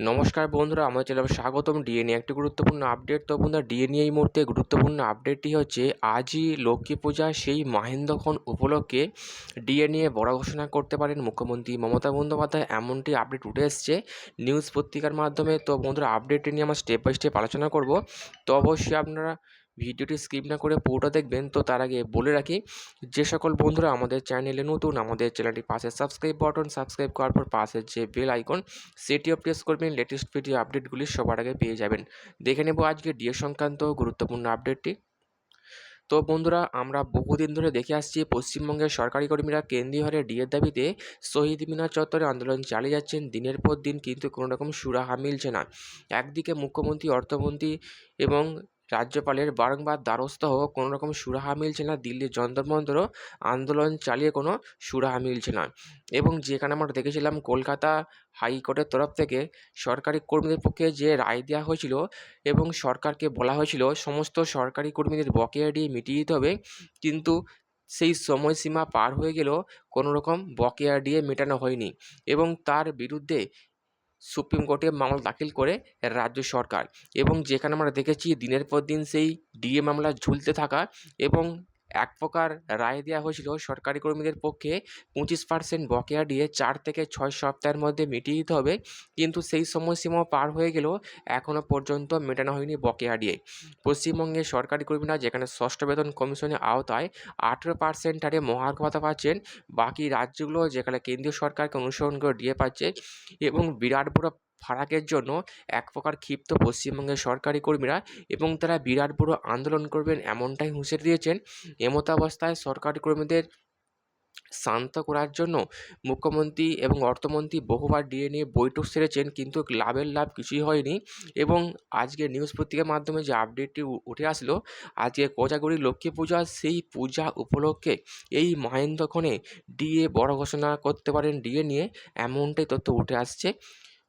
নমস্কার বন্ধুরা, আমাদের চ্যানেলে স্বাগতম ডিএনএ একটি গুরুত্বপূর্ণ আপডেট তো বন্ধুরা ডিএনএ এই মুহূর্তে গুরুত্বপূর্ণ আপডেটটি হচ্ছে, আজই লক্ষ্মী পূজা সেই মাহেন্দ্রক্ষণ উপলক্ষে ডিএনএ বড় ঘোষণা করতে পারেন মুখ্যমন্ত্রী মমতা বন্দ্যোপাধ্যায়। এমনটি আপডেট উঠে এসছে নিউজ পত্রিকার মাধ্যমে। তো বন্ধুরা আপডেটটি নিয়ে আমরা স্টেপ বাই স্টেপ আলোচনা করব। তো অবশ্যই আপনারা ভিডিওটি স্কিপ না করে পুরোটা দেখবেন, তো তার আগে বলে রাখি, যে সকল বন্ধুরা আমাদের চ্যানেলে নতুন, আমাদের চ্যানেলটি পাশে সাবস্ক্রাইব বাটন, সাবস্ক্রাইব করার পর পাশের যে বেল আইকন, সেটিও প্রেস করবেন লেটেস্ট ভিডিও আপডেটগুলি সবার আগে পেয়ে যাবেন। দেখে নেব আজকে ডিএ সংক্রান্ত গুরুত্বপূর্ণ আপডেটটি তো বন্ধুরা, আমরা বহুদিন ধরে দেখে আসছি, পশ্চিমবঙ্গের সরকারি কর্মীরা কেন্দ্রীয় হারে ডিএর দাবিতে শহীদ মিনার চত্বরে আন্দোলন চালিয়ে যাচ্ছেন। দিনের পর দিন কিন্তু কোনো রকম সুরাহা মিলছে না। একদিকে মুখ্যমন্ত্রী, অর্থমন্ত্রী এবং রাজ্যপালের বারংবার দ্বারস্থ হওয়া কোনো রকম সুরাহা মিলছে না, দিল্লির যন্তর মন্তরও আন্দোলন চালিয়ে কোনো সুরাহা মিলছে না। এবং যেখানে আমরা দেখেছিলাম কলকাতা হাইকোর্টের তরফ থেকে সরকারি কর্মীদের পক্ষে যে রায় দেওয়া হয়েছিল এবং সরকারকে বলা হয়েছিল, সমস্ত সরকারি কর্মীদের বকেয়া দিয়ে মিটিয়ে দিতে হবে, কিন্তু সেই সময়সীমা পার হয়ে গেলেও কোনো রকম বকেয়া দিয়ে মেটানো হয়নি। এবং তার বিরুদ্ধে সুপ্রিম কোর্টে মামলা দাখিল করে রাজ্য সরকার এবং যেখানে আমরা দেখেছি দিনের পর দিন সেই ডিএ মামলা ঝুলতে থাকা এবং এক প্রকার রায় দেওয়া হয়েছিল সরকারি কর্মীদের পক্ষে পঁচিশ পার্সেন্ট বকেয়া দিয়ে চার থেকে ছয় সপ্তাহের মধ্যে মিটিয়ে দিতে হবে। কিন্তু সেই সময়সীমা পার হয়ে গেলেও এখনও পর্যন্ত মেটানো হয়নি বকেয়া দিয়ে। পশ্চিমবঙ্গের সরকারি কর্মীরা যেখানে ষষ্ঠ বেতন কমিশনের আওতায় আঠেরো পার্সেন্ট হারে মহার্ঘ ভাতা পাচ্ছেন, বাকি রাজ্যগুলো যেখানে কেন্দ্রীয় সরকারকে অনুসরণ করে দিয়ে পাচ্ছে এবং বিরাট বড় ফারাকের জন্য এক প্রকার ক্ষিপ্ত পশ্চিমবঙ্গের সরকারি কর্মীরা এবং তারা বিরাট বড় আন্দোলন করবেন এমনটাই হুঁশিয়ারি দিয়েছেন এমতাবস্থায় সরকারি কর্মীদের শান্ত করার জন্য মুখ্যমন্ত্রী এবং অর্থমন্ত্রী বহুবার ডিএ নিয়ে বৈঠক সেরেছেন, কিন্তু লাভের লাভ কিছুই হয়নি এবং আজকে নিউজ পত্রিকার মাধ্যমে যে আপডেটটি উঠে আসলো, আজকে কোজাগরি লক্ষ্মী পূজা সেই পূজা উপলক্ষে এই মহেন্দ্রক্ষণে ডিএ বড় ঘোষণা করতে পারেন, ডিএ নিয়ে এমনটাই তথ্য উঠে আসছে।